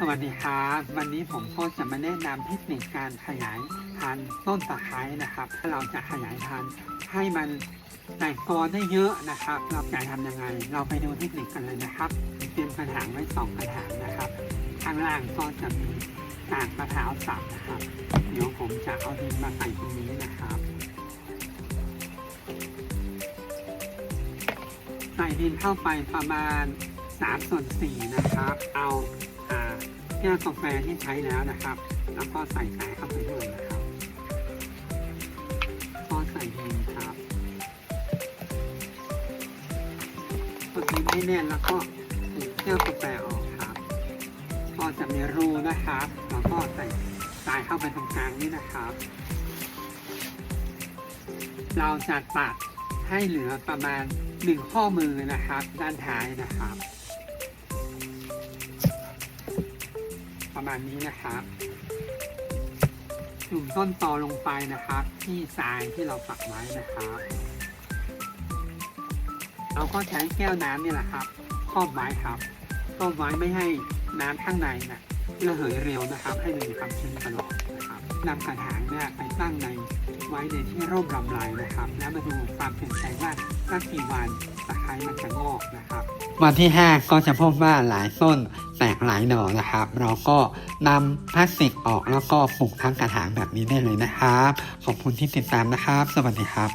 สวัสดีครับวันนี้ผมก็จะมาแนะนำเทคนิคการขยายพันธุ์ต้นตะไคร้นะครับถ้าเราจะขยายพันธุ์ให้มันแตกกอได้เยอะนะครับ เราจะทำยังไง เราไปดูเทคนิคกันเลยนะครับเตรียมกระถางไว้สองกระถางนะครับข้างล่างก็จะมีกากมะพร้าวสับนะครับเดี๋ยวผมจะเอาดินมาใส่ตรงนี้นะครับใส่ดินเข้าไปประมาณ 3ส่วน4นะครับ เอาแก้วกาแฟที่ใช้แล้วนะครับ แล้วก็ใส่สายเข้าไปด้วยนะครับก็ใส่ดินครับกดดินให้แน่นแล้วก็ถูแก้วกาแฟออกครับ ก็จะมีรูนะครับ แล้วก็ใส่สายเข้าไปตรงกลางนี่นะครับ เราจะตัดให้เหลือประมาณหนึ่งข้อมือนะครับ ด้านท้ายนะครับ ประมาณนี้นะครับจุ่มต้นตอลงไปนะครับ ที่ทรายที่เราปักไว้นะครับ เราก็ใช้แก้วน้ำนี่แหละครับครอบไว้ครับครอบไว้ไม่ให้น้ำข้างในนะ่ะระเหยเร็วนะครับ ให้มีความชื้นตลอดนะครับนำกระถางเนี่ยไปตั้งในไว้ในที่ร่มลำไรนะครับ แล้วมาดูความเปลี่ยนแปลงว่าสักกี่วันตะคร้ มันจะงอกนะครับ วันที่ 5 ก็จะพบว่าหลายต้นแตกหลายหน่อนะครับ เราก็นำพลาสติกออกแล้วก็ปลูกทั้งกระถางแบบนี้ได้เลยนะครับ ขอบคุณที่ติดตามนะครับ สวัสดีครับ